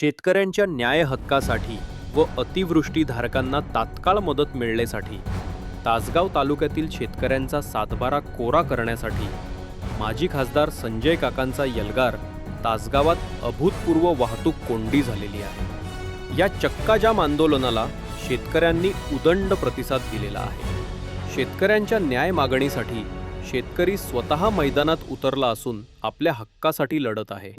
शेतकऱ्यांच्या न्याय हक्कासाठी व अतिवृष्टीधारकांना तात्काळ मदत मिळण्यासाठी तासगाव तालुक्यातील शेतकऱ्यांचा सातबारा कोरा करण्यासाठी माजी खासदार संजय काकांचा यलगार तासगावात अभूतपूर्व वाहतूक कोंडी झालेली आहे. या चक्काजाम आंदोलनाला शेतकऱ्यांनी उदंड प्रतिसाद दिलेला आहे. शेतकऱ्यांच्या न्याय मागणीसाठी शेतकरी स्वतः मैदानात उतरला असून आपल्या हक्कासाठी लढत आहे.